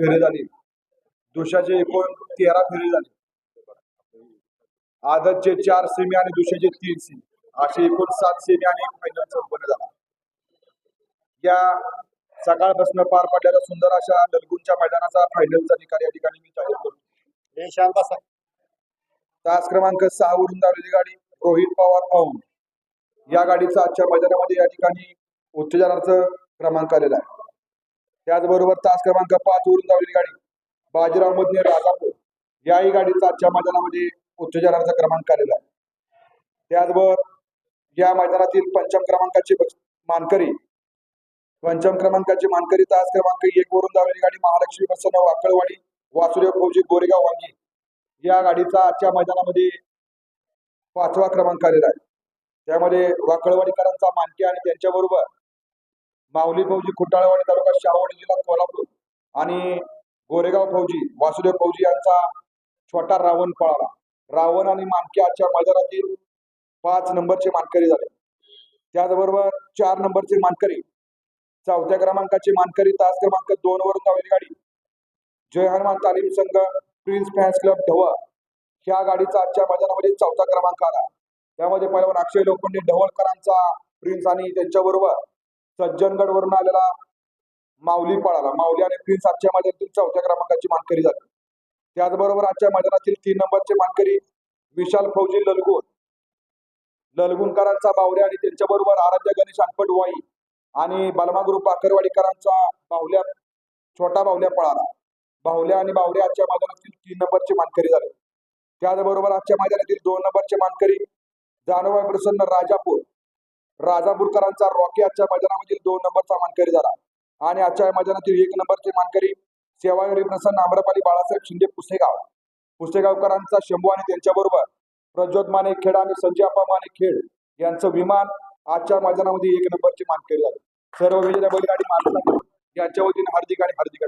फेरे झाले. दुशाचे एकूण तेरा फेरे झाले. आदतचे चार सेमी आणि दुशाचे तीन सेमी असे एकूण सात सेमी आणि एक फायनल संपन्न झाला. या सकाळपासून पार पडलेल्या सुंदर अशा ललगुणच्या मैदानाचा फायनलचा निकाल या ठिकाणी मी जाहीर करतो. तास क्रमांक सहा वरून धावलेली गाडी रोहित पवार पाहून. या गाडीचा आजच्या मैदानामध्ये या ठिकाणी उत्तेजनाचं क्रमांक आलेला आहे. त्याचबरोबर तास क्रमांक पाच वरून धावलेली गाडी बाजीराव मधने राजापूर. याही गाडीचा आजच्या मैदानामध्ये उत्तेजनाचा क्रमांक आलेला आहे. त्याचबरोबर या मैदानातील पंचम क्रमांकाची मानकरी. पंचम क्रमांकाची मानकरी तास क्रमांक एक वरून धावलेली गाडी महालक्ष्मी प्रसन्न वाकळवाडी वासुदेव फौजी गोरेगाव वांगी. या गाडीचा आजच्या मैदानामध्ये पाचवा क्रमांक आलेला आहे. त्यामध्ये वाकळवाडीकरांचा मानके आणि त्यांच्याबरोबर माऊली फौजी खुटाळवाडी तालुका शहावाडी जिल्हा कोल्हापूर आणि गोरेगाव फौजी वासुदेव फौजी यांचा छोटा रावण पळाला. रावण आणि मानके आजच्या मैदानातील पाच नंबरचे मानकरी झाले. त्याचबरोबर चार नंबरचे मानकरी चौथ्या क्रमांकाचे मानकरी तास क्रमांक दोन वरून धावलेली गाडी जय हनुमान तालीम संघ प्रिन्स फॅन्स क्लब ढवळ ह्या गाडीचा आजच्या मैदानामध्ये चौथा क्रमांक आला. त्यामध्ये पहिलवान अक्षय लोखंडे ढवळकरांचा प्रिन्स आणि त्यांच्याबरोबर सज्जनगड वरून आलेला माऊली पळाला. माऊली आणि प्रिन्स आजच्या मैदानातील चौथ्या क्रमांकाची मानकरी झाली. त्याचबरोबर आजच्या मैदानातील तीन नंबरचे मानकरी विशाल फौजी ललगुण ललगुणकरांचा बावल्या आणि त्यांच्याबरोबर आराध्य गणेश अनपट वाई आणि बलमा ग्रुप आकरवाडीकरांचा बाहुल्या छोटा बाहुल्या पळाला. बाहुल्या आणि बावल्या आजच्या मैदानातील तीन नंबरचे मानकरी झाले. त्याचबरोबर आजच्या मैदानातील दोन नंबरचे मानकरी जानोबाई प्रसन्न राजापूर राजापूरकरांचा रॉकी आजच्या मैदानामधील दोन नंबरचा मानकरी झाला. आणि आजच्या मैदानातील एक नंबरचे मानकरी सेवागिरी प्रसन्न आम्रपाली बाळासाहेब शिंदे पुसेगाव. पुसेगावकरांचा शंभू आणि त्यांच्याबरोबर प्रज्योत माने खेड आणि संजय अप्पा माने खेड यांचं विमान आजच्या मैदानामध्ये एक नंबरचे मानकरी झाले. सर्व विजेत्या बैलगाडी मालकांना यांच्या वतीने हार्दिक आणि हार्दिक